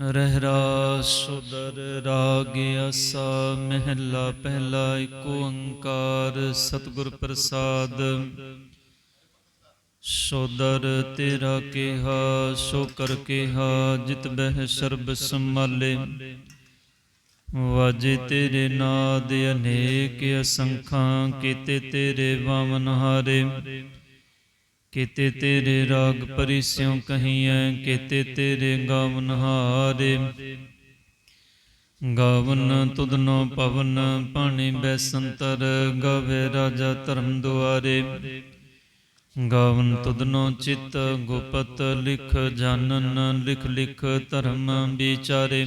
ਰਹਿਰਾ ਸੁਦਰ ਰਾਗ ਆਸਾ ਮਹਿਲਾ ਪਹਿਲਾ ਏਕ ਓੰਕਾਰ ਸਤਿਗੁਰ ਪ੍ਰਸਾਦ। ਸੋਦਰ ਤੇਰਾ ਕਿਹਾ, ਸੋ ਕਰ ਕਿਹਾ, ਜਿਤ ਬਹਿ ਸਰਬ ਸੰਭਾਲੇ। ਵਾਜੇ ਤੇਰੇ ਨਾਦ ਅਨੇਕ ਅਸੰਖਾਂ, ਕੀਤੇ ਤੇਰੇ ਵਾਮਨ ਹਾਰੇ। ਕੀਤੇ ਤੇਰੇ ਰਾਗ ਪਰਿਸਿਉ ਕਹੀਐ, ਕੀਤੇ ਤੇਰੇ ਗਾਵਨ ਹਾਰੇ। ਗਾਵਨ ਤੁਧਨੋ ਪਵਨ, ਪਾਣੀ ਬੈਸੰਤਰ ਗਾਵੇ ਰਾਜਾ ਧਰਮ ਦੁਆਰੇ। ਗਾਵਨ ਤੁਧਨੋ ਚਿਤ ਗੁਪਤ ਲਿਖ ਜਾਣਨ ਲਿਖ ਲਿਖ ਧਰਮ ਵਿਚਾਰੇ।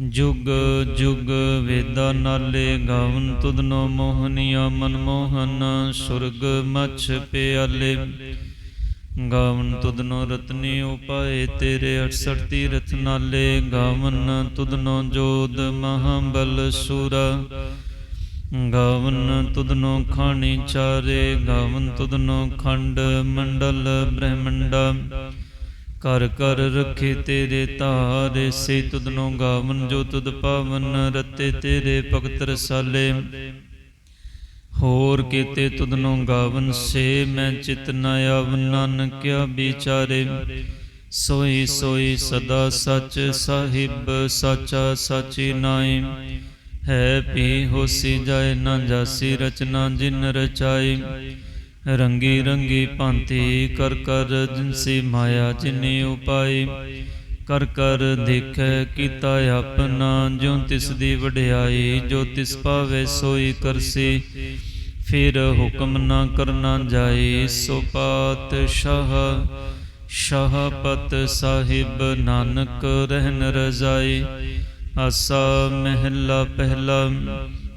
ਜੁਗ ਜੁਗ ਵੇਦਾ ਨਾਲੇ ਗਾਵਨ ਤੁਧਨੋ ਮੋਹਨੀਆ ਮਨਮੋਹਨ, ਸੁਰਗ ਮਛ ਪਿਆਲੇ। ਗਾਵਨ ਤੁਧਨੋ ਰਤਨੀ ਉਪਾਏ ਤੇਰੇ 68 ਤੀਰਥ ਨਾਲੇ। ਗਾਵਨ ਤੁਧਨੋ ਜੋਦ ਮਹਾਬਲ ਸੂਰਾ। ਗਾਵਨ ਤੁਧਨੋ ਖਾਣੀ ਚਾਰੇ। ਗਾਵਨ ਤੁਧਨੋ ਖੰਡ ਮੰਡਲ ਬ੍ਰਹਮੰਡਾ। ਕਰ ਕਰ ਰਖੇ ਤੇਰੇ ਧਾਰੇ ਸੇ ਤੁਧਨੋ ਗਾਵਨ, ਜੋ ਤੁਧ ਪਾਵਨ, ਰਤੇ ਤੇਰੇ ਭਗਤ ਰਸਾਲੇ। ਹੋਰ ਕੀਤੇ ਤੁਧਨੋ ਗਾਵਨ, ਸੇ ਮੈਂ ਚਿਤ ਨ ਆਵਨ, ਨਾਨਕਿਆ ਵਿਚਾਰੇ। ਸੋਈ ਸੋਈ ਸਦਾ ਸਚ ਸਾਹਿਬ, ਸਾਚਾ ਸਾਚੀ ਨਾਈ ਹੈ ਪੀ ਹੋਸੀ ਜਾਏ ਨਾ ਜਾਸੀ ਰਚਨਾ ਜਿਨ ਰਚਾਈ। ਰੰਗੀ ਰੰਗੀ ਭਾਂਤੀ ਕਰ ਕਰ ਜਿਨਸੀ ਮਾਇਆ ਜਿਨੇ ਉਪਾਈ ਕਰ ਕਰ ਦੇਖੈ ਕੀਤਾ ਆਪਣਾ ਜੋ ਤਿਸ ਦੀ ਵਡਿਆਈ ਜੋ ਤਿਸ ਪਾਵੇ ਸੋਈ ਕਰਸੀ। ਫਿਰ ਹੁਕਮ ਨਾ ਕਰਨਾ ਜਾਏ, ਸੋ ਪਾਤਸ਼ਾਹ ਸ਼ਾਹਪਤ ਸਾਹਿਬ ਨਾਨਕ ਰਹਿਨ ਰਜ਼ਾਈ ਆਸਾ ਮਹਿਲਾ ਪਹਿਲਾ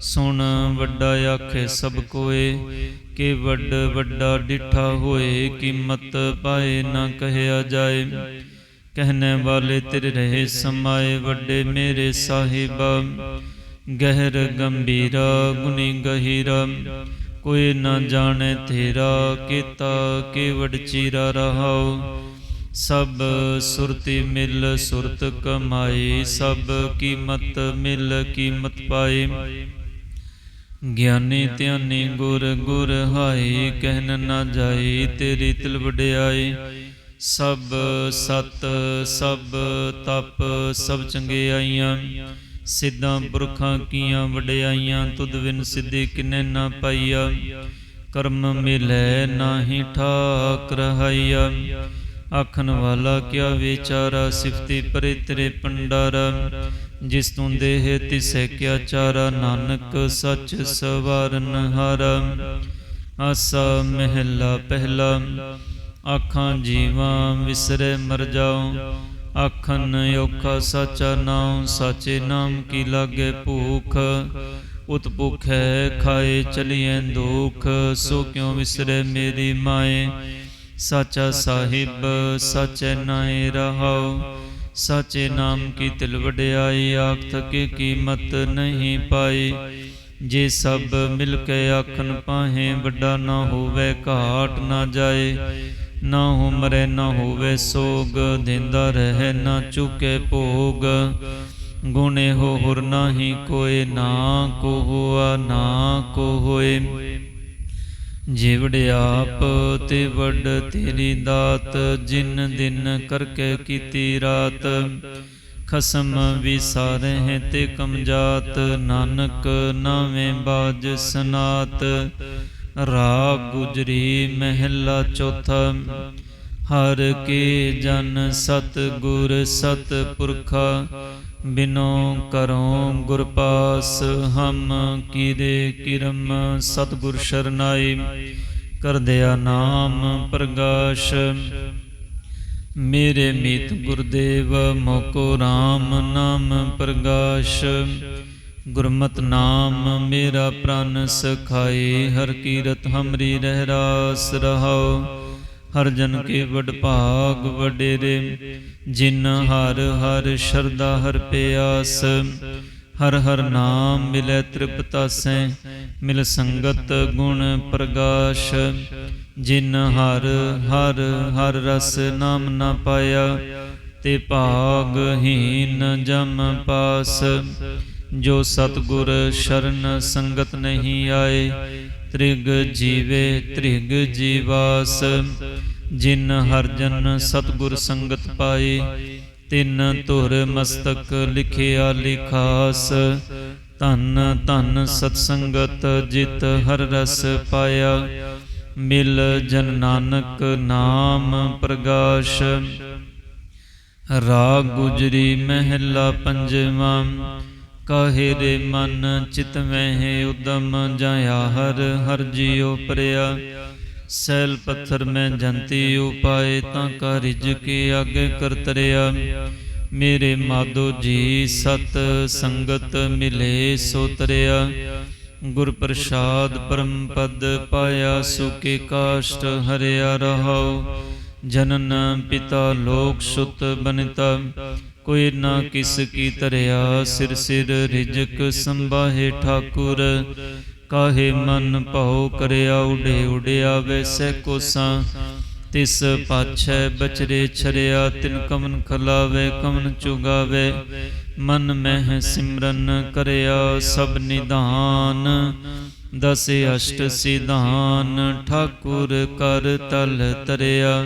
ਸੁਣ ਵੱਡਾ ਆਖੇ ਸਭ ਕੋਏ, ਕਿ ਵੱਡ ਵੱਡਾ ਡਿਠਾ ਹੋਏ, ਕੀਮਤ ਪਾਏ ਨਾ ਕਹਿਆ ਜਾਏ। ਕਹਿਣੇ ਵਾਲੇ ਤੇਰੇ ਰਹੇ ਸਮਾਏ, ਵੱਡੇ ਮੇਰੇ ਸਾਹਿਬਾ। ਗਹਿਰ ਗੰਭੀਰਾ ਗੁਨੀ ਗਹੀਰਾ, ਕੋਈ ਨਾ ਜਾਣੇ ਤੇਰਾ, ਕੀਤਾ ਕੇਵੜ ਚੀਰਾ ਰਹਾਉ। ਸਭ ਸੁਰਤੀ ਮਿਲ ਸੁਰਤ ਕਮਾਈ, ਸਭ ਕੀਮਤ ਮਿਲ ਕੀਮਤ ਪਾਈ। ਗਿਆਨੀ ਧਿਆਨੀ ਗੁਰ ਗੁਰ ਹਾਈ ਕਹਿਨ ਨਾ ਜਾਈ ਤੇਰੀ ਤਿਲ ਵਡਿਆਏ। ਸਭ ਸਤ, ਸਭ ਤਪ, ਸਭ ਚੰਗਿਆਈਆਂ ਸਿੱਧਾਂ ਪੁਰਖਾਂ ਕੀਆਂ ਵਡਿਆਈਆਂ, ਤੁਧ ਬਿਨ ਸਿੱਧੀ ਕਿਨੇ ਨਾ ਪਾਈਆ। ਕਰਮ ਮਿਲੇ ਨਾਹੀ ਠਾਕ ਰਹਾਈਆ ਆਖਣ ਵਾਲਾ ਕਿਆ ਵਿਚਾਰਾ, ਸਿਫਤੀ ਪਰੇ ਤੇਰੇ ਪੰਡਾਰਾ ਜਿਸ ਤੂੰ ਦੇਹ ਤਿਸੈ ਕਿਆ ਚਾਰਾ ਨਾਨਕ, ਸਚ ਸਵਾਰਨ ਹਾਰਾ। ਆਸਾ ਮਹਿਲਾ ਪਹਿਲਾ, ਆਖਾਂ ਜੀਵਾਂ ਵਿਸਰੇ ਮਰ ਜਾਉ। ਆਖਨ ਔਖਾ ਸਚਾ ਨਾਮ ਸਾਚੇ ਨਾਮ ਕੀ ਲਾਗੇ ਭੂਖ। ਉਤ ਭੁਖੈ ਖਾਏ ਚਲੀਐ ਦੁਖ, ਸੋ ਕਿਉ ਵਿਸਰੇ ਮੇਰੀ ਮਾਏ। ਸਾਚਾ ਸਾਹਿਬ, ਸਾਚੇ ਨਾਏ ਰਹਾਉ। ਸਾਚੇ ਨਾਮ ਕੀ ਤਿਲ ਵਡਿਆਈ ਆਖ ਥਕੇ ਕੀਮਤ ਨਹੀਂ ਪਾਈ। ਜੇ ਸਭ ਮਿਲ ਕੇ ਆਖਣ ਪਾਹੇ ਵੱਡਾ ਨਾ ਹੋਵੇ, ਘਾਟ ਨਾ ਜਾਏ। ਨਾ ਹੋ ਨਾ ਹੋਵੇ ਸੋਗ, ਦਿੰਦਾ ਰਹੇ ਨਾ ਚੁਕੇ ਭੋਗ। ਗੁਣੇ ਹੋ ਹੁਰ ਨਾਹੀ ਕੋਏ ਨਾ ਕੋ ਹੋਆ ਨਾ ਕੋ ਹੋਏ ਜਿਵੜ ਆਪ ਤੇ ਵੱਡ ਤੇਰੀ ਦਾਤ, ਜਿਨ ਦਿਨ ਕਰਕੇ ਕੀਤੀ ਰਾਤ। ਖਸਮ ਵਿਸਾਰੇ ਹੈ ਤੇ ਕਮਜਾਤ, ਨਾਨਕ ਨਾਵੇਂ ਬਾਜ ਸਨਾਤ। ਰਾਗ ਗੁਜਰੀ ਮਹਿਲਾ ਚੌਥਾ, ਹਰ ਕੇ ਜਨ ਸਤ ਗੁਰ ਸਤ ਪੁਰਖਾ ਬਿਨੋ ਕਰੋ ਗੁਰ ਪਾਸ ਹਮ ਕੀਰੇ ਕਿਰਮ ਸਤਗੁਰ ਸ਼ਰਨਾਈ, ਕਰਦਿਆ ਨਾਮ ਪ੍ਰਗਾਸ਼। ਮੇਰੇ ਮੀਤ ਗੁਰਦੇਵ, ਮੋਕੋ RAM ਨਾਮ ਪ੍ਰਗਾਸ਼। ਗੁਰਮਤਿ ਨਾਮ ਮੇਰਾ ਪ੍ਰਾਨ ਸਖਾਏ ਹਰ ਕੀਰਤ ਹਮਰੀ ਰਹਿ ਰਾਸ ਰਹਾਉ। ਹਰ ਜਨ ਕੇ ਵਡ ਭਾਗ ਵਡੇਰੇ, ਜਿਨ ਹਰ ਹਰ ਸ਼ਰਦਾ ਹਰ ਪਿਆਸ, ਹਰ ਹਰ ਨਾਮ ਮਿਲੈ ਤ੍ਰਿਪਤਾਸੈ ਮਿਲ ਸੰਗਤ ਗੁਣ ਪ੍ਰਗਾਸ਼, ਜਿਨ ਹਰ ਹਰ ਹਰ ਰਸ ਨਾਮ ਨਾ ਪਾਇਆ, ਤੇ ਭਾਗਹੀਨ ਜਮ ਪਾਸ, ਜੋ ਸਤਗੁਰ ਸ਼ਰਨ ਸੰਗਤ ਨਹੀਂ ਆਏ ਤ੍ਰਿਗ ਜੀਵੇ, ਤ੍ਰਿਗ ਜੀਵਾਸ, ਜਿਨ ਹਰ ਜਨ ਸਤਗੁਰ ਸੰਗਤ ਪਾਏ, ਤਿੰਨ ਧੁਰ ਮਸਤਕ ਲਿਖਿਆ ਲਿਖਾਸ, ਧੰਨ ਧੰਨ ਸਤ ਸੰਗਤ ਜਿਤ ਹਰ ਰਸ ਪਾਇਆ, ਮਿਲ ਜਨ ਨਾਨਕ ਨਾਮ ਪ੍ਰਗਾਸ਼। ਰਾਗ ਗੁਜਰੀ ਮਹਿਲਾ ਪੰਜਵਾਂ ਕਾਹੇ ਰੇ ਮਨ ਚਿਤ ਮਹਿ ਉਦਮ ਜਾਇਆ ਹਰ ਹਰ ਜੀਉ ਪਰਿਆ। ਸੈਲ ਪੱਥਰ ਮੈਂ ਜੰਤੀ ਉਪਾਏ ਤਾਂ ਕਾ ਰਿਜ ਕੇ ਆਗੇ ਕਰ ਤਰਿਆ ਮੇਰੇ ਮਾਦੋ ਜੀ ਸਤ ਸੰਗਤ ਮਿਲੇ ਸੋ ਤਰਿਆ ਗੁਰ ਪ੍ਰਸਾਦ ਪਰਮ ਪਦ ਪਾਇਆ ਸੁਕੇ ਕਾਸ਼ਟ ਹਰਿਆ ਰਹਾਉ। ਜਨਨ ਪਿਤਾ ਲੋਕ ਸੁਤ ਬਨਿਤਾ। ਕੋਈ ਨਾ ਕਿਸ ਕੀ ਤਰਿਆ ਸਿਰ ਸਿਰ ਰਿਜਕ ਸੰਭਾਹੇ ਠਾਕੁਰ। ਕਾਹੇ ਮਨ ਭਉ ਕਰਿਆ, ਉਡੇ ਉਡਿਆ ਵੈਸੈ ਕੋਸਾਂ। ਤਿਸ ਪਾਛੈ ਬਚਰੇ ਛਰਿਆ, ਤਿਨ ਕਮਨ ਖਲਾਵੇ, ਕਮਨ ਚੁਗਾਵੇ। ਮਨ ਮਹਿ ਸਿਮਰਨ ਕਰਿਆ ਸਭ ਨਿਧਾਨ। ਦਸ ਅਸ਼ਟ ਸਿਧਾਨ, ਠਾਕੁਰ ਕਰ ਤਲ ਤਰਿਆ।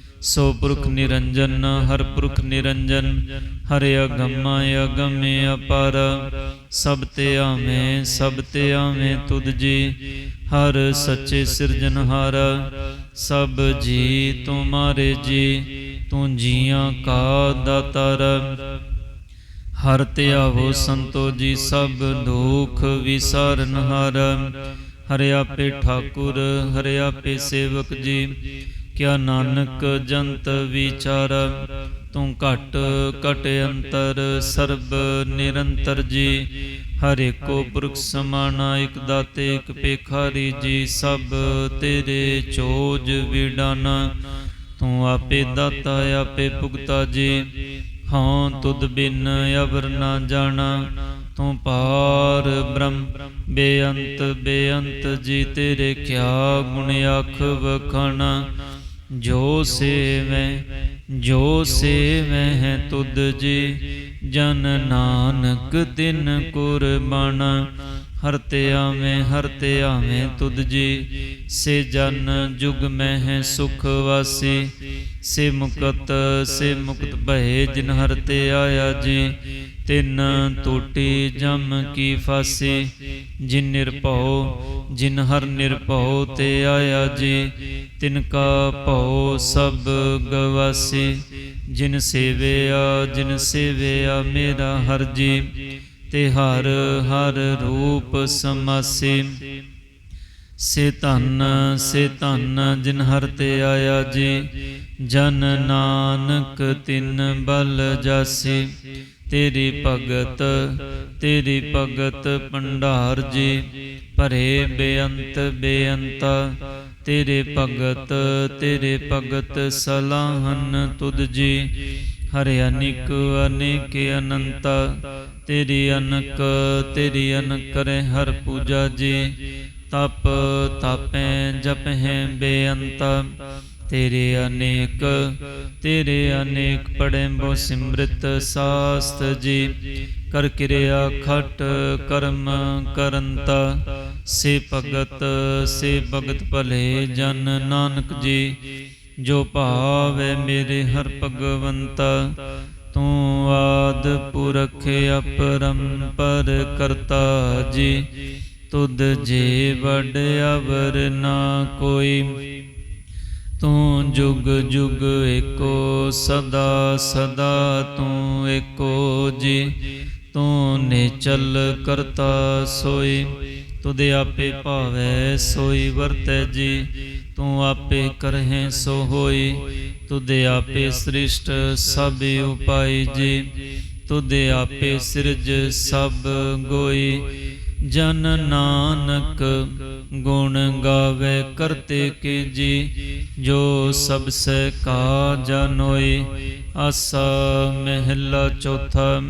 ਸੋ ਪੁਰਖ ਨਿਰੰਜਨ, ਹਰ ਪੁਰਖ ਨਿਰੰਜਨ, ਹਰਿ ਅਗਮ ਅਗਮ ਅਪਾਰ। ਸਭ ਤੇ ਆਵੇਂ, ਸਭ ਤੇ ਆਵੇਂ ਤੁਧ ਜੀ, ਹਰ ਸੱਚੇ ਸਿਰਜਨਹਾਰ ਸਭ ਜੀ ਤੁਮਾਰੇ ਜੀ, ਤੂੰ ਜੀਆਂ ਕਾ ਦਾਤਾਰ। ਹਰ ਧਿਆਵੋ ਸੰਤੋ ਜੀ, ਸਭ ਦੁਖ ਵਿਸਾਰਨ ਹਰ। ਹਰਿ ਆਪੇ ਠਾਕੁਰ, ਹਰਿ ਆਪੇ ਸੇਵਕ ਜੀ ਕਿਆ ਨਾਨਕ ਜੰਤ ਵਿਚਾਰ, ਤੂੰ ਘਟ ਘਟ ਅੰਤਰ ਸਰਬ ਨਿਰੰਤਰ ਜੀ। ਹਰੇ ਕੋ ਪੁਰਖ ਸਮਾਨਾ ਇਕ ਦਾਤੇ, ਇਕ ਪੇਖਾਰੀ ਜੀ। ਸਭ ਤੇਰੇ ਚੋਜ ਵਿਡਾਨਾ, ਤੂੰ ਆਪੇ ਦਾਤਾ, ਆਪੇ ਭੁਗਤਾ ਜੀ। ਹਾਂ, ਤੁਧ ਬਿਨ ਅਵਰ ਨਾ ਜਾਣਾ, ਤੂੰ ਪਾਰ ਬ੍ਰਹਮ। ਬੇਅੰਤ ਬੇਅੰਤ ਜੀ, ਤੇਰੇ ਕਿਆ ਗੁਣ ਆਖ ਵਖਾਣਾ। ਜੋ ਸੇਵੈ ਜੋ ਸੇਵੈ ਹੈ ਤੁਧ ਜੀ, ਜਨ ਨਾਨਕ ਤਿਨ ਕੁਰਬਾਨ ਹਰਤਿਆ ਮੈਂ ਹਰਤਿਆ ਮੈਂ ਤੇ ਤੁਧ ਜੀ, ਸੇ ਜਨ ਜੁਗ ਮੈਂ ਸੁਖ ਵਾਸੀ। ਸੇ ਮੁਕਤ ਸੇ ਮੁਕਤ ਭਏ ਜਿਨ ਹਰ ਤੇ ਆਇਆ ਜੀ ਤਿਨ ਟੋਟੀ ਜਮ ਕੀ ਫਾਸੀ, ਜਿਨ ਨਿਰਭਉ, ਜਿਨ ਹਰ ਨਿਰਭਉ ਤੇ ਆਇਆ ਜੀ, ਤਿਨ ਕਾ ਭਉ ਸਭ ਗਵਾਸੀ, ਜਿਨ ਸੇਵਿਆ ਜਿਨ ਸੇਵਿਆ ਮੇਰਾ ਹਰ ਜੀ, ਤੇ ਹਰ ਹਰ ਰੂਪ ਸਮਾਸੀ। ਸੇ ਧਨ ਸੇ ਧਨ ਜਿਨ ਹਰ ਤੇ ਆਇਆ ਜੀ, ਜਨ ਨਾਨਕ ਤਿਨ ਬਲ ਜਾਸੀ ਤੇਰੀ ਭਗਤ ਤੇਰੀ ਭਗਤ ਭੰਡਾਰ ਜੀ, ਭਰੇ ਬੇਅੰਤ ਬੇਅੰਤ। ਤੇਰੇ ਭਗਤ ਤੇਰੇ ਭਗਤ ਸਲਾਹਨ ਤੁਧ ਜੀ, ਹਰਿ ਅਨਿਕ, ਅਨੇਕ ਅਨੰਤਾ। ਤੇਰੀ ਅਨਕ ਤੇਰੀ ਅਨਕ ਕਰੇ ਹਰ ਪੂਜਾ ਜੀ, ਤਪ, ਤਪੈ, ਜਪਹਿ ਬੇਅੰਤ। ਤੇਰੇ ਅਨੇਕ ਤੇਰੇ ਅਨੇਕ ਪੜੈ ਬੋ ਸਿਮਰਤ ਸਾਸਤ ਜੀ। ਕਰ ਕਿਰਿਆ ਖਟ ਕਰਮ ਕਰੰਤਾ, ਸੇ ਭਗਤ ਸੇ ਭਗਤ ਭਲੇ ਜਨ ਨਾਨਕ ਜੀ। ਜੋ ਭਾਵੈ ਮੇਰੇ ਹਰ ਭਗਵੰਤਾ, ਤੂੰ ਆਦ ਪੁਰਖ ਅਪਰੰਪਰ ਕਰਤਾ ਜੀ। ਤੁਧ ਜੇ ਵਡ ਅਵਰ ਨਾ ਕੋਈ ਤੂੰ ਜੁਗ ਜੁਗ ਏਕੋ ਸਦਾ ਸਦਾ ਤੂੰ ਏਕੋ ਜੀ। ਤੂੰ ਨਿਚਲ ਕਰਤਾ ਸੋਈ, ਤੁਧ ਆਪੇ ਭਾਵੈ ਸੋਈ ਵਰਤੈ ਜੀ। ਤੂੰ ਆਪੇ ਕਰਹਿ ਸੋ ਹੋਈ, ਤੁਧ ਆਪੇ ਸ੍ਰਿਸ਼ਟ ਸਭ ਉਪਾਈ ਜੀ। ਤੁਧ ਆਪੇ ਸਿਰਜ ਸਭ ਗੋਈ ਜਨ ਨਾਨਕ ਗੁਣ ਗਾਵੇ ਕਰਤੇ ਕੇ ਜੀ, ਜੋ ਸਭ ਸੇ ਕਾ ਜਨੋਈ ਆਸਾ ਮਹਿਲਾ ਚੌਥਾ,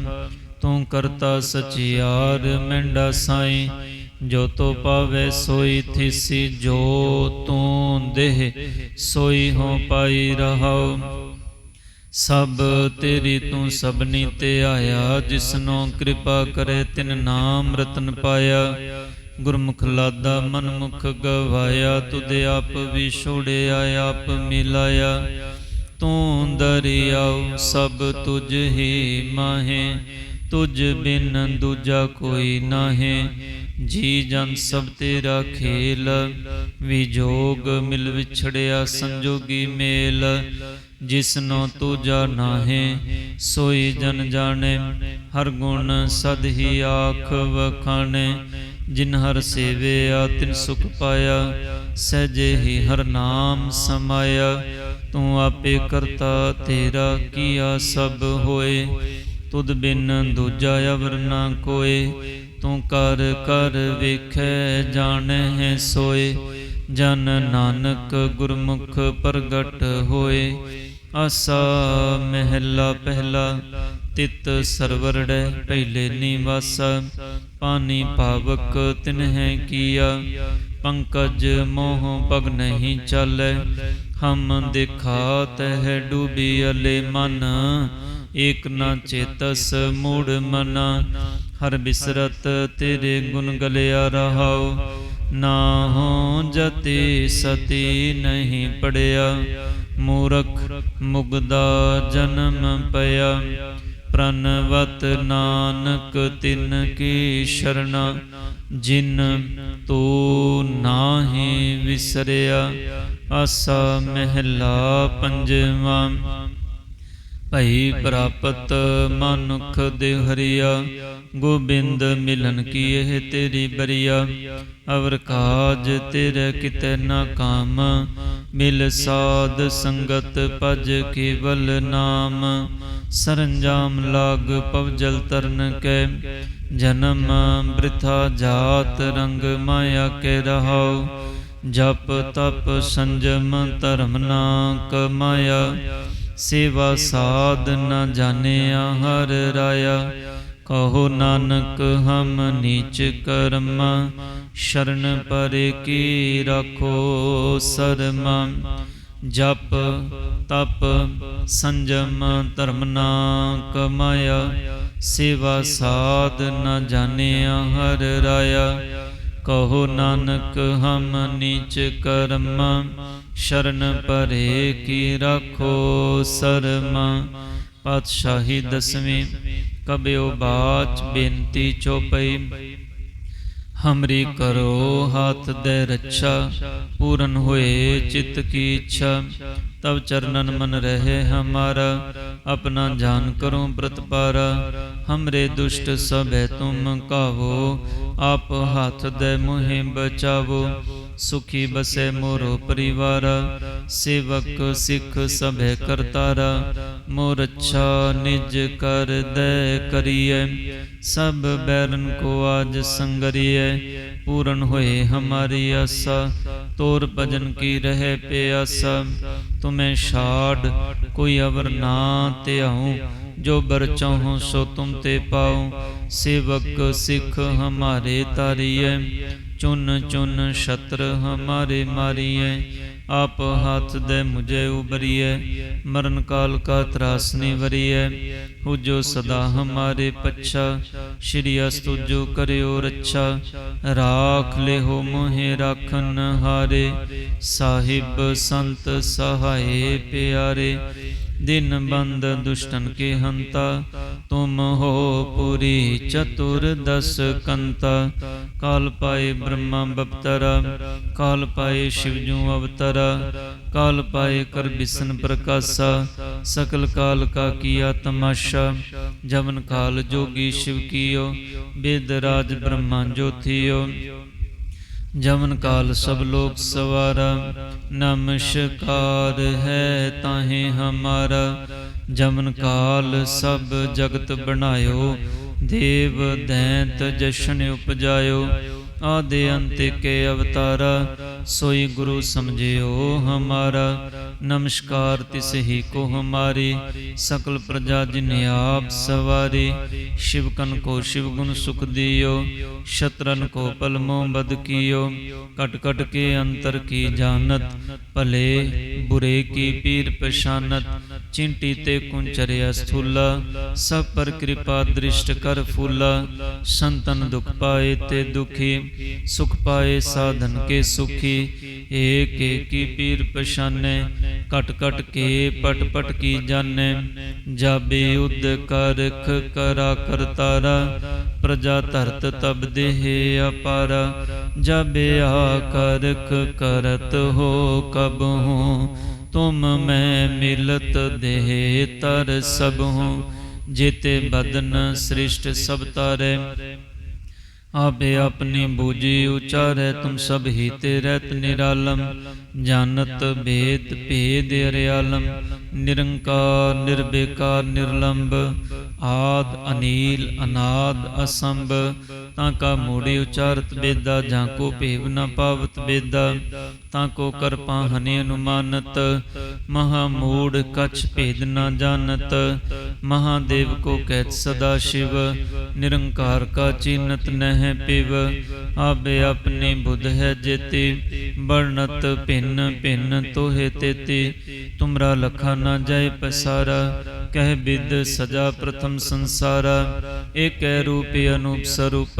ਤੂੰ ਕਰਤਾ ਸਚਿਆਰ ਮੈਂਡਾ ਸਾਈ, ਜੋ ਤੋ ਪਾਵੇ ਸੋਈ ਥਿਸੀ, ਜੋ ਤੂੰ ਦੇਹ ਸੋਈ ਹੋ ਪਾਈ ਰਹਾਉ। ਸਭ ਤੇਰੀ ਤੂੰ ਸਭਨੀ ਤੇ ਆਇਆ, ਜਿਸਨੋ ਕਿਰਪਾ ਕਰੇ ਤਿਨ ਨਾਮ ਰਤਨ ਪਾਇਆ। ਗੁਰਮੁਖ ਲਾਦਾ ਮਨਮੁਖ ਗਵਾਇਆ, ਤੁਧ ਆਪ ਵੀ ਛੋੜਿਆ, ਆਪ ਮਿਲਾਇਆ। ਤੂੰ ਦਰਿਆਉ ਸਭ ਤੁਝ ਹੀ ਮਾਹੇ, ਤੁਝ ਬਿਨ ਦੂਜਾ ਕੋਈ ਨਾਹੇ। ਜੀ ਜਨ ਸਭ ਤੇਰਾ ਖੇਲ ਵਿਜੋਗ ਮਿਲ ਵਿਛੜਿਆ ਸੰਜੋਗੀ ਮੇਲ। ਜਿਸਨੋ ਤੂ ਜਾਣਾਹੇ ਸੋਈ ਜਨ ਜਾਣੇ, ਹਰ ਗੁਣ ਸਦ ਹੀ ਆਖ ਵਖਾਣੇ। ਜਿਨ ਹਰ ਸੇਵਿਆ, ਤਿਨ ਸੁਖ ਪਾਇਆ, ਸਹਜੇ ਹੀ ਹਰ ਨਾਮ ਸਮਾਇਆ। ਤੂੰ ਆਪੇ ਕਰਤਾ ਤੇਰਾ, ਕੀਆ ਸਭ ਹੋਏ। ਤੁਧ ਬਿਨ ਦੂਜਾ ਅਵਰ ਨਾ ਕੋਏ। ਤੂੰ ਕਰ ਕਰ ਵੇਖੈ ਜਾਣੈ ਸੋਏ। ਜਨ ਨਾਨਕ ਗੁਰਮੁਖ ਪ੍ਰਗਟ ਹੋਏ। ਆਸਾ ਮਹਿਲਾ ਪਹਿਲਾ, ਤਿਤ ਸਰਵਰੜੈ ਪਹਿਲੇ ਨਿਵਾਸ। ਪਾਨੀ ਪਾਵਕ ਤਿਨਹਿ ਕੀਆ, ਪੰਕਜ ਮੋਹ ਪਗ ਨਹੀਂ ਚਾਲੈ। ਹਮ ਦੇਖਾ ਹੈ ਡੂਬੀ ਅਲੇ ਮਨ, ਏਕ ਨਾ ਚੇਤਸ ਮੂੜ ਮਨਾ। ਹਰ ਬਿਸਰਤ ਤੇਰੇ ਗੁਣ ਗਲਿਆ ਰਹਾਉ। ਨਾ ਹੋ ਜਤੀ ਸਤੀ ਨਹੀਂ ਪੜਿਆ। ਮੂਰਖ ਮੁਗਦਾ ਜਨਮ ਪਿਆ। ਪ੍ਰਨਵਤ ਨਾਨਕ ਤਿਨ ਕੀ ਸ਼ਰਣਾ। ਜਿਨ ਤੂੰ ਨਾਹੀ ਵਿਸਰਿਆ, ਆਸਾ ਮਹਿਲਾ ਪੰਜਵਾਂ। ਭਈ ਪ੍ਰਾਪਤ ਮਨੁਖ ਦੇ ਹਰੀਆ ਗੋਬਿੰਦ ਮਿਲਨ ਕੀ ਇਹ ਤੇਰੀ ਬਰੀਆ, ਅਵਰ ਕਾਜ ਤੇਰੇ ਕਿਤੇ ਨਾ ਕਾਮ। ਮਿਲ ਸਾਧ ਸੰਗਤ ਭਜ ਕੇਵਲ ਨਾਮ। ਸਰੰਜਾਮ ਲਾਗ ਪਵਜਲ ਤਰਨ ਕੈ। ਜਨਮ ਬ੍ਰਿਥਾ ਜਾਤ ਰੰਗ ਮਾਇਆ ਕੇ ਰਹਾਉ। ਜਪ ਤਪ ਸੰਜਮ ਧਰਮ ਨਾ ਕਮਾਇਆ ਸੇਵਾ ਸਾਧ ਨ ਜਾਣਿਆ ਹਰ ਰਾਇਆ। ਕਹੋ ਨਾਨਕ, ਹਮ ਨੀਚ ਕਰਮ, ਸ਼ਰਨ ਪਰੇ ਕੀ ਰੱਖੋ ਸਰਮ। ਜਪ, ਤਪ, ਸੰਜਮ ਧਰਮ ਨਾ ਕਮਾਇਆ ਸੇਵਾ ਸਾਧ ਨ ਜਾਣਿਆ ਹਰ ਰਾਇਆ ਕਹੋ ਨਾਨਕ, ਹਮ ਨੀਚ ਕਰਮ, ਸ਼ਰਨ ਪਰੇ ਕੀ ਰੱਖੋ ਸਰਮ। ਪਾਤਸ਼ਾਹੀ ਦਸਵੀਂ ਕਬਿਓ ਬਾਚ ਬੇਨਤੀ ਚੋਪਈ। ਹਮਰੀ ਕਰੋ ਹਾਥ ਦੇ ਰੱਛਾ, ਪੂਰਨ ਹੋਏ ਚਿਤ ਕੀ ਇੱਛਾ। ਤਬ ਚਰਨਨ ਮਨ ਰਹੇ ਹਮਾਰਾ, ਆਪਣਾ ਜਾਨ ਕਰੋ ਪ੍ਰਤਪਾਰਾ ਹਮਰੇ ਦੁਸ਼ਟ ਸਭੈ ਤੁਮ ਕਾਵੋ, ਆਪ ਹੱਥ ਦੇ ਮੁਹਿ ਬਚਾਵੋ। ਸੁਖੀ ਬਸੈ ਮੋਰੋ ਪਰਿਵਾਰ, ਸੇਵਕ ਸਿੱਖ ਸਭੈ ਕਰਤਾਰਾ, ਮੋਰ ਅੱਛਾ ਨਿਜ ਕਰ ਦੇ ਕਰੀਐ, ਸਭ ਬੈਰਨ ਕੋ ਆਜ ਸੰਗਰੀਐ, ਪੂਰਨ ਹੋਏ ਹਮਾਰੀ ਆਸਾ, ਤੋਰ ਭਜਨ ਕੀ ਰਹਿ ਪਿਆਸਾ, ਤੁਮੇ ਛਾੜ, ਕੋਈ ਅਵਰ ਨਾ ਧਿਆਉ, ਜੋ ਬਰ ਚਾਹੋ ਸੋ ਤੁਮ ਤੇ ਪਾਉ, ਸੇਵਕ ਸਿੱਖ ਹਮਾਰੇ ਤਾਰੀਐ ਚੁਨ ਚੁਨ ਸ਼ਤਰ ਹਮਾਰੇ ਮਾਰੀਐ, ਆਪ ਹੱਥ ਦੇ ਮੁਝੇ ਉਬਰੀਐ ਮਰਨ ਕਾਲ ਕਾ ਤਰਾਸਨੀ ਵਰੀਐ ਹੋ ਜੋ ਸਦਾ ਹਮਾਰੇ ਪੱਛਾ, ਸ਼੍ਰੀ ਅਸਤੁ ਜੋ ਕਰਿਓ ਰੱਛਾ। ਰਾਖ ਲਿਹੋ ਮੋਹਿ ਰਾਖਨ ਹਾਰੇ, ਸਾਹਿਬ ਸੰਤ ਸਹਾਏ ਪਿਆਰੇ। ਦਿਨ ਬੰਦ ਦੁਸ਼ਟਨ ਕੇ ਹੰਤਾ ਤੁਮ ਹੋ ਪੂਰੀ ਚਤੁਰ ਦਸ ਕੰਤਾ। ਕਾਲ ਪਾਏ ਬ੍ਰਹਮਾ ਬਪਤਰਾ, ਕਾਲ ਪਾਏ ਸ਼ਿਵ ਜੂ ਅਵਤਰਾ, ਕਾਲ ਪਾਏ ਕਰ ਬਿਸਨ ਪ੍ਰਕਾਸ਼ਾ, ਸਕਲ ਕਾਲ ਕਾ ਕੀਆ ਤਮਾਸ਼ਾ। ਜਮਨ ਕਾਲ ਜੋਗੀ ਸ਼ਿਵ ਕੀਓ, ਬੇਦ ਰਾਜ ਬ੍ਰਹਮਾ ਜੋਥੀਓ। ਜਮਨ ਕਾਲ ਸਭ ਲੋਕ ਸਵਾਰਾ, ਨਮਸ਼ਕਾਰ ਹੈ ਤਾਹੇ ਹਮਾਰਾ। ਜਮਨ ਕਾਲ ਸਭ ਜਗਤ ਬਣਾਇਓ, ਦੇਵ ਦੈਂਤ ਜਸ਼ਨ ਉਪਜਾਇਓ। ਆਦਿ ਅੰਤ ਕੇ ਅਵਤਾਰ, ਸੋਈ ਗੁਰੂ ਸਮਝਿਓ ਹਮਾਰਾ। ਨਮਸਕਾਰ ਤਿਸ ਹੀ ਕੋ ਹਮਾਰੇ, ਸਕਲ ਪ੍ਰਜਾ ਜਿਨ ਆਪ ਸਵਾਰੇ। ਸ਼ਿਵ ਕਨ ਕੋ ਸ਼ਿਵ ਗੁਣ ਸੁਖ ਦਿਓ, ਸ਼ਤਰਨ ਕੋ ਪਲਮੋ ਬਦ ਕੀਓ। ਕਟ ਕਟ ਕੇ ਅੰਤਰ ਕੀ ਜਾਣਤ, ਭਲੇ ਬੁਰੇ ਕੀ ਪੀਰ ਪਛਾਨਤ। ਚਿੰਟੀ ਤੇ ਕੁੰਚਰਿਆ ਸਥੂਲਾ, ਸਭ ਪਰ ਕਿਰਪਾ ਦ੍ਰਿਸ਼ਟ ਕਰ ਫੂਲਾ। ਸੰਤਨ ਦੁਖ ਪਾਏ ਤੇ ਦੁਖੀ सुख पाए साधन के सुखी। एक एक की पीर पशाने कट कट के पट पट की जाने। जाबे उद करख करा करतारा प्रजा धरत तब देह अपारा। जाबे आकरख करत हो कब हूँ। तुम मैं मिलत देह तर सब हूँ। जेते बदन सृष्ट सब तारे। ਆਪੇ ਆਪਨੇ ਬੂਜੀ ਉਚਾਰੈ, ਤੁਮ ਸਭ ਹੀਤੇ ਰਹਿਤ ਨਿਰਾਲਮ, ਜਾਣਤ ਭੇਦ ਭੇਦ ਅਰਿਆਲਮ, ਨਿਰੰਕਾਰ, ਨਿਰਬੇਕਾਰ, ਨਿਰਲੰਬ, ਆਦ ਅਨੀਲ, ਅਨਾਦ, ਅਸੰਭ ਤਾਂ ਕਾ ਮੋੜੇ ਉਚਾਰਤ ਬੇਦਾ, ਜਾਂ ਕੋ ਭੇਵ ਨਾ ਪਾਵਤ ਬੇਦਾ, ਤਾਂ ਕੋ ਕਰਪਾ ਹਨੇ ਅਨੁਮਾਨਤ। ਮਹਾ ਮੋੜ ਕਛ ਭੇਦ ਨਾ ਜਾਣਤ। ਮਹਾਦੇਵ ਕੋ ਕਹਿਤ ਸਦਾ ਸ਼ਿਵ, ਨਿਰੰਕਾਰ ਕਾ ਚਿੰਨਤ ਨਹਿ ਪਿਵ। ਆਬੇ ਆਪਣੇ ਬੁੱਧ ਹੈ ਜੇਤੇ ਬਰਨਤ ਭਿੰਨ ਭਿੰਨ ਤੋਹੇ ਤੇਤੇ। ਤੁਮਰਾ ਲਖਾ ਨਾ ਜਾਏ ਪਸਾਰਾ ਕਹਿ ਬਿਦ ਸਜਾ ਪ੍ਰਥਮ ਸੰਸਾਰਾ, ਏਕੈ ਰੂਪ ਅਨੂਪ ਸਰੂਪ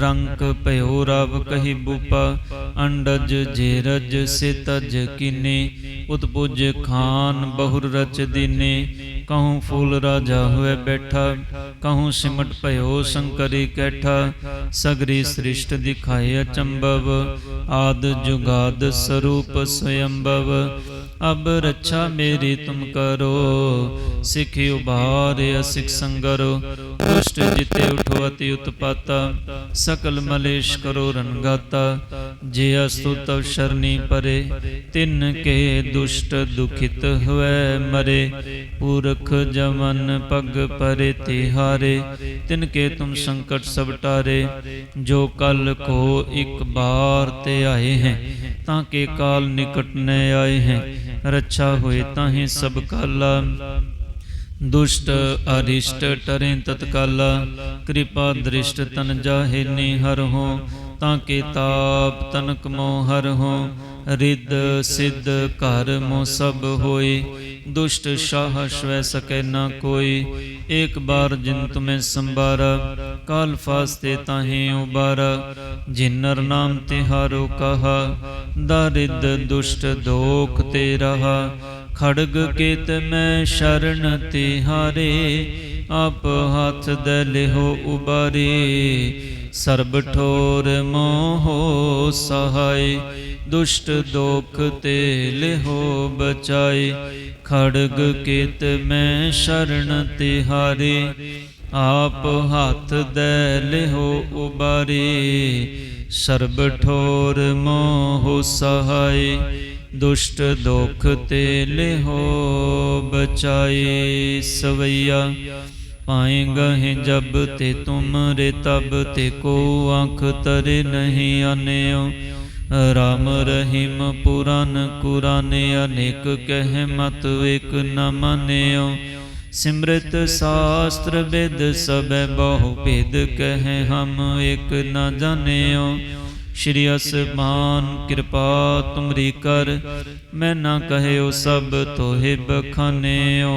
ਰੰਗ ਭਇਓ ਰਵ ਕਹੀ ਬੂਪ, ਅੰਡਜ ਜੇਰਜ ਸਿਤਜ ਕਿਨੇ, ਉਤਪੁਜ ਖਾਨ ਬਹੁਰ ਰਚ ਦਿਨੇ, ਕਹੂੰ ਫੂਲ ਰਾਜਾ ਹੋਏ ਬੈਠਾ, ਕਹੂੰ ਸਿਮਟ ਭਇਓ ਸੰਕਰੀ ਕੈਠਾ, ਸਗਰੀ ਸ੍ਰਿਸ਼ਟ ਦਿਖਾਏ ਅਚੰਭਵ, ਆਦ ਜੁਗਾਦ ਸਰੂਪ ਸਯੰਭਵ ਅਬ ਰੱਛਾ ਮੇਰੀ ਤੁਮ ਕਰੋ, ਸਿਖਿ ਉਭਾਰ ਅਸਿਕ ਸੰਗਰ। ਦੁਸ਼ਟ ਜਿਤੇ ਉਠਵਤੀ ਉਤਪਾਤਾ, ਸਕਲ ਮਲੇਸ਼ ਕਰੋ ਰਣਗਾਤਾ। ਜੇ ਅਸਤੁ ਤਵ ਸ਼ਰਨੀ ਪਰੇ, ਤਿਨ ਕੇ ਦੁਸ਼ਟ ਦੁਖਿਤ ਹੋਏ ਮਰੇ। ਪੁਰਖ ਜਮਨ ਪਗ ਪਰੇ ਤਿਹਾਰੇ ਤਿਨ ਕੇ ਤੁਮ ਸੰਕਟ ਸਭ ਟਾਰੇ। ਜੋ ਕਲ ਕੋ ਇੱਕ ਬਾਰ ਤੇ ਆਏ ਹੈ, ਤਾਂ ਕੇ ਕਾਲ ਨਿਕਟ ਨੇ ਆਏ ਹੈ। ਰੱਛਾ ਹੋਏ ਤਾਹੇ ਸਭ ਕਾਲਾ। ਦੁਸ਼ਟ ਅਰਿਸ਼ਟ ਟਰੇ ਤਤਕਾਲ। ਕਿਰਪਾ ਦ੍ਰਿਸ਼ਟ ਤਨ ਜਾਹੇ ਨੇ ਹਰ ਹੋ। ਤਾਂ ਕੇ ਤਾਪ ਤਨਕ ਮੋ ਹਰ ਹੋ। ਰਿੱਧ, ਸਿੱਧ, ਘਰ ਮੋ ਸਭ ਹੋਏ। ਦੁਸ਼ਟ ਸ਼ਾਹ ਸ਼ਵੈ ਸਕੈ ਨਾ ਕੋਈ। ਏਕ ਬਾਰ ਜਿਨ ਤੁਮੈ ਸੰਬਾਰ ਕਾਲ ਫਾਸਤੇ ਤਾਹੇ ਉਬਾਰ। ਜਿਨ ਨਰ ਨਾਮ ਤੇ ਹਾਰੋ ਕਹਾ ਦਰਿਦ ਦੁਸ਼ਟ ਦੋਖ ਤੇ ਰਹਾ। ਖੜਗ ਕੇਤ ਮੈਂ ਸ਼ਰਨ ਤੇ ਹਾਰੇ, ਆਪ ਹੱਥ ਦੇ ਲਿਹੋ ਉਬਾਰੇ। ਸਰਬ ਠੋਰ ਮੋਹ ਸਹਾਈ ਦੁਸ਼ਟ ਦੋਖ ਤੇ ਲਿਹੋ ਬਚਾਈ ਖੜਗ ਕੇਤ ਮੈਂ ਸ਼ਰਨ ਤਿਹਾਰੇ, ਆਪ ਹੱਥ ਦੇ ਲਿਹੋ ਉਬਾਰੇ, ਸਰਬ ਠੋਰ ਮੋਹ ਸਹਾਈ ਦੁਸ਼ਟ ਦੁਖ ਤੇ ਲਿਹੋ ਬਚਾਏ, ਸਵਈਆ ਪਾਏ ਗਹਿ ਜਬ ਤੇ ਤੁਮਰੇ ਤਬ ਤੇ ਕੋ ਆਂਖ ਤਰੇ ਨਹੀਂ ਆਨਿਓ। ਰਾਮ ਰਹੀਮ ਪੁਰਾਨ ਕੁਰਾਨੇ, ਅਨੇਕ ਕਹਿ ਮਤ ਇਕ ਨ ਮਾਨਿਓ। ਸਿਮਰਤ ਸ਼ਾਸਤਰ ਵਿਦ ਸਭੈ ਬਹੁ ਭੇਦ ਕਹਿ ਹਮ ਇਕ ਨ ਜਾਣਿਓ। ਸ਼੍ਰੀ ਅਸਮਾਨ ਕਿਰਪਾ ਤੁਮਰੀ ਕਰ, ਮੈਂ ਨਾ ਕਹਿਓ ਸਭ ਤੋਹਿ ਬਖਾਨਿਓ।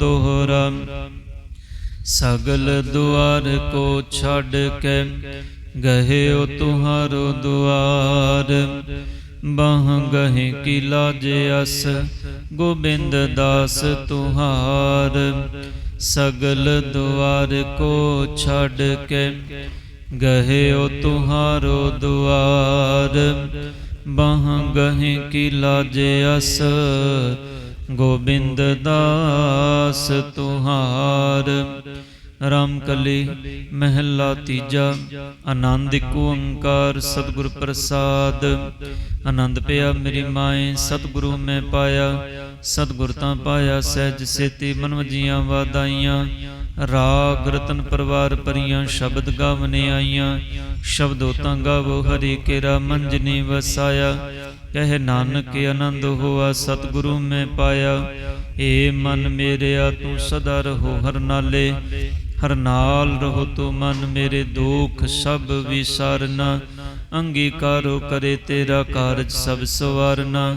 ਦੋਹਰਾ, ਸਗਲ ਦੁਆਰ ਕੋ ਛੱਡ ਕੇ ਗਹਿਓ ਤੁਹਾਰੋ ਦੁਆਰ, ਬਾਹ ਗਹਿ ਕੀ ਲਾਜ ਅਸ, ਗੋਬਿੰਦ ਦਾਸ ਤੁਹਾਰ। ਸਗਲ ਦੁਆਰ ਕੋ ਛੱਡ ਕੇ ਗਹਿਓ ਤੁਹਾਰੋ ਦੁਆਰ, ਬਾਹ ਗਹਿ ਕੀ ਲਾਜ ਅਸ, ਗੋਬਿੰਦ ਦਾਸ ਤੁਹਾਰ। ਰਾਮ ਕਲੀ ਮਹਿਲਾ ਤੀਜਾ, ਆਨੰਦ ਇੱਕ ਓੰਕਾਰ, ਸਤਿਗੁਰ ਪ੍ਰਸਾਦ। ਆਨੰਦ ਪਿਆ ਮੇਰੀ ਮਾਏ, ਸਤਿਗੁਰੂ ਮੈਂ ਪਾਇਆ। ਸਤਿਗੁਰ ਤਾਂ ਪਾਇਆ ਸਹਿਜ ਸੇਤੀ, ਮਨ ਵਜੀਆਂ ਵਾਦਾਈਆਂ। ਰਾਗ ਰਤਨ ਪਰਵਾਰ ਪਰੀਆਂ ਸ਼ਬਦ ਗਾਵਨੇ ਆਈਆਂ। ਸ਼ਬਦੋ ਤਾਂ ਗਾਵੋ, ਹਰੀ ਕੇਰਾ ਮੰਜਨੀ ਵਸਾਇਆ। ਕਹਿ ਨਾਨਕ ਆਨੰਦ ਹੋਆ, ਸਤਿਗੁਰੂ ਮੈਂ ਪਾਇਆ। ਏ ਮਨ ਮੇਰਿਆ ਤੂੰ ਸਦਾ ਰਹੋ ਹਰ ਨਾਲੇ। ਹਰ ਨਾਲ ਰਹੋ ਤੂੰ ਮਨ ਮੇਰੇ ਦੁੱਖ, ਸਭ ਵਿਸਾਰਨਾ। ਅੰਗੀਕਾਰੋ ਕਰੇ ਤੇਰਾ ਕਾਰਜ ਸਭ ਸਵਾਰਨਾ।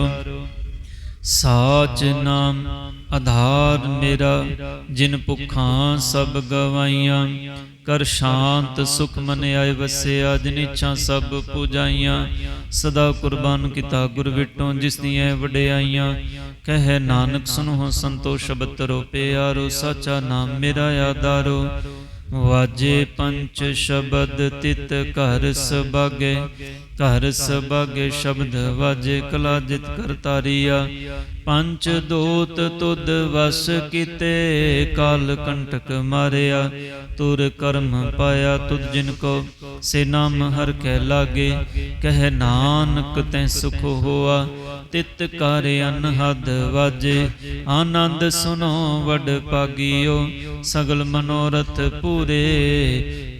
ਸਾਚ ਨਾਮ ਆਧਾਰ ਮੇਰਾ, ਜਿਨ ਭੁੱਖਾਂ ਸਭ ਗਵਾਈਆਂ। ਕਰ ਸ਼ਾਂਤ ਸੁਖ ਮਨ ਆਏ ਵਸਿਆ, ਜਿਨ ਇੱਛਾ ਸਭ ਪੂਜਾਈਆਂ। ਸਦਾ ਕੁਰਬਾਨ ਕੀਤਾ ਗੁਰ ਵਿਟੋਂ, ਜਿਸ ਦੀਆਂ ਵਡਿਆਈਆਂ। ਕਹੇ ਨਾਨਕ ਸੁਨੋ ਸੰਤੋ ਸ਼ਬਦ ਤਰੋ ਪਿਆਰੋ, ਸਾਚਾ ਨਾਮ ਮੇਰਾ ਆਧਾਰੋ। ਵਾਜੇ ਪੰਚ ਸ਼ਬਦ ਤਿਤ ਘਰ ਸਬਾਗੇ ਘਰ ਸਬਾਗੇ ਸ਼ਬਦ ਵਾਜੇ ਕਲਾ ਜਿਤ ਕਰਤਾਰੀਆ ਪੰਚ ਦੋਤ ਤੁਧ ਵਸ ਕੀਤੇ, ਕਾਲ ਕੰਟਕ ਮਾਰਿਆ। ਤੁਰ ਕਰਮ ਪਾਇਆ ਤੁਧ ਜਿਨ ਕੋ, ਸੇ ਨਾਮ ਹਰ ਕਹਿ ਲਾਗੇ। ਕਹਿ ਨਾਨਕ ਤੈ ਸੁਖ ਹੋਆ। ਤਿਤ ਕਰ ਅਨਹਦ ਵਾਜੇ। ਆਨੰਦ ਸੁਨੋ ਵਡ ਪਾਗਿਓ ਸਗਲ ਮਨੋਰਥ ਪੂਰੇ।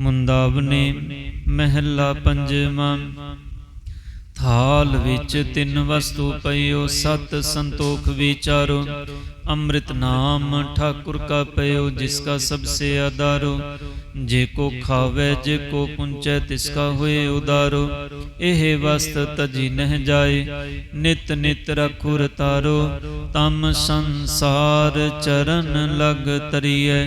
ਮੁੰਦਾਵਨੇ ਮਹਿਲਾ ਪੰਜਵਾਂ। ਥਾਲ ਵਿੱਚ ਤਿੰਨ ਵਸਤੂ ਪਈਓ ਸਤ ਸੰਤੋਖ ਵਿਚਾਰੋ। ਅੰਮ੍ਰਿਤ ਨਾਮ ਠਾਕੁਰ ਕਾ ਪਇਓ, ਜਿਸ ਕਾ ਸਭ ਸੇ ਆਧਾਰੋ ਜੇ ਕੋ ਖਾਵੇ, ਜੇ ਕੋ ਪੁੰਚੈ, ਤਿਸ ਕਾ ਹੋਏ ਉਦਾਰੋ। ਇਹ ਵਸਤ ਤਜੀ ਨਹਿ ਜਾਏ, ਨਿਤ ਨਿਤ ਰਖੁਰ ਤਾਰੋ। ਤਮ ਸੰਸਾਰ ਚਰਨ ਲਗ ਤਰੀਐ